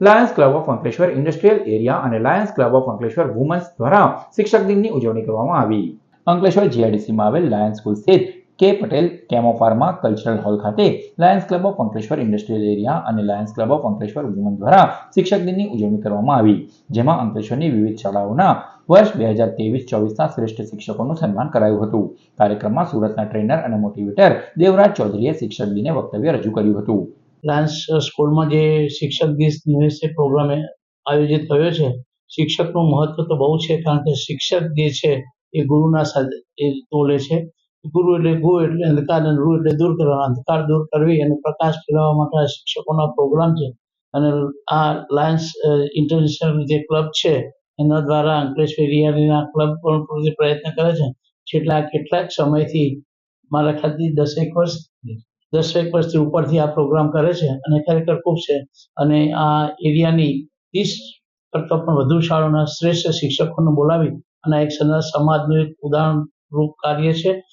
Lions club of Ankleshwar industrial area અને Lions club of Ankleshwar women's દ્વારા શિક્ષક દિનની ઉજવણી કરવામાં આવી. અંકલેશ્વર જીઆઈડીસીમાં આવેલ લાયન્સ સ્કૂલ સ્થિત K Patel Chemopharma cultural hall ખાતે Lions club of Ankleshwar industrial area અને Lions club of Ankleshwar woman દ્વારા શિક્ષક દિનની ઉજવણી કરવામાં આવી. જેમાં અંકલેશ્વરની વિવિધ શાળાઓના વર્ષ બે હજાર ત્રેવીસ ચોવીસના શ્રેષ્ઠ શિક્ષકોનું સન્માન કરાયું હતું. કાર્યક્રમમાં સુરતના ટ્રેનર અને મોટિવેટર દેવરાજ ચૌધરીએ શિક્ષક દિને વક્તવ્ય રજૂ કર્યું હતું. લાયન્સ સ્કૂલમાં જે શિક્ષક દિવસ નિમિત્તે પ્રોગ્રામ આયોજિત થયો છે, શિક્ષકનું મહત્વ તો બહુ છે, કારણ કે શિક્ષક જે છે એ ગુરુના સાથે, એ તોલે છે. ગુરુ એટલે ગુ એટલે અંધકાર અને રૂ એટલે દૂર કરવાના, અંધકાર દૂર કરવી અને પ્રકાશ ફેલાવવા માટે આ શિક્ષકોના પ્રોગ્રામ છે. અને આ લાયન્સ ઇન્ટરનેશનલ જે ક્લબ છે, એના દ્વારા અંકલેશ એરિયાના ક્લબ પણ પ્રયત્ન કરે છે. છેલ્લા કેટલાક સમયથી મારા ખ્યાલથી દસેક વર્ષ દસેક વર્ષથી ઉપરથી આ પ્રોગ્રામ કરે છે અને ખરેખર ખૂબ છે. અને આ એરિયાની ત્રીસ કરતાં પણ વધુ શાળાઓના શ્રેષ્ઠ શિક્ષકોને બોલાવી અને એક સમાજનું એક ઉદાહરણ રૂપ કાર્ય છે.